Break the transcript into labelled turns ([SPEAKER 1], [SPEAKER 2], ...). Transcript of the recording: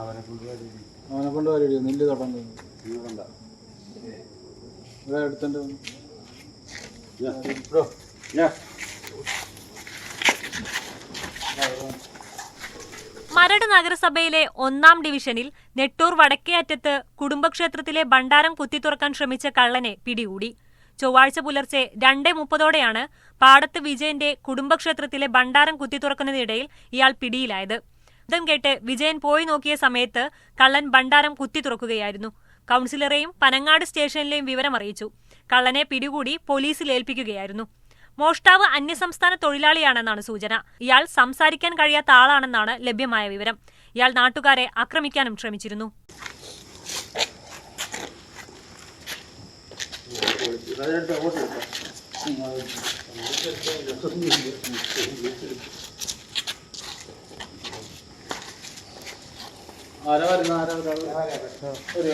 [SPEAKER 1] അവനെ
[SPEAKER 2] കൊണ്ട് വരടി നെല്ല് തൊടാൻ ഇവിടെ അടുത്തുണ്ട്
[SPEAKER 3] മരട് നഗരസഭയിലെ ഒന്നാം ഡിവിഷനിൽ നെട്ടൂർ വടക്കേ അറ്റത്ത് കുടുംബക്ഷേത്രത്തിലെ ഭണ്ഡാരം കുത്തിത്തുറക്കാൻ ശ്രമിച്ച കള്ളനെ പിടികൂടി. ചൊവ്വാഴ്ച പുലർച്ചെ രണ്ടേ മുപ്പതോടെയാണ് പാടത്ത് വിജയന്റെ കുടുംബക്ഷേത്രത്തിലെ ഭണ്ഡാരം കുത്തിത്തുറക്കുന്നതിനിടയിൽ ഇയാൾ പിടിയിലായത്. ശബ്ദം കേട്ട് വിജയൻ പോയി നോക്കിയ സമയത്ത് കള്ളൻ ഭണ്ഡാരം കുത്തി തുറക്കുകയായിരുന്നു. കൗൺസിലറെയും പനങ്ങാട് സ്റ്റേഷനിലെയും വിവരം അറിയിച്ചു. കള്ളനെ പിടികൂടി പോലീസിൽ ഏൽപ്പിക്കുകയായിരുന്നു. മോഷ്ടാവ് അന്യസംസ്ഥാന തൊഴിലാളിയാണെന്നാണ് സൂചന. ഇയാൾ സംസാരിക്കാൻ കഴിയാത്ത ആളാണെന്നാണ് ലഭ്യമായ വിവരം. ഇയാൾ നാട്ടുകാരെ ആക്രമിക്കാനും ശ്രമിച്ചിരുന്നു.
[SPEAKER 2] ആരാ വരുന്ന? ആരാ ഒരാൾ ഒരു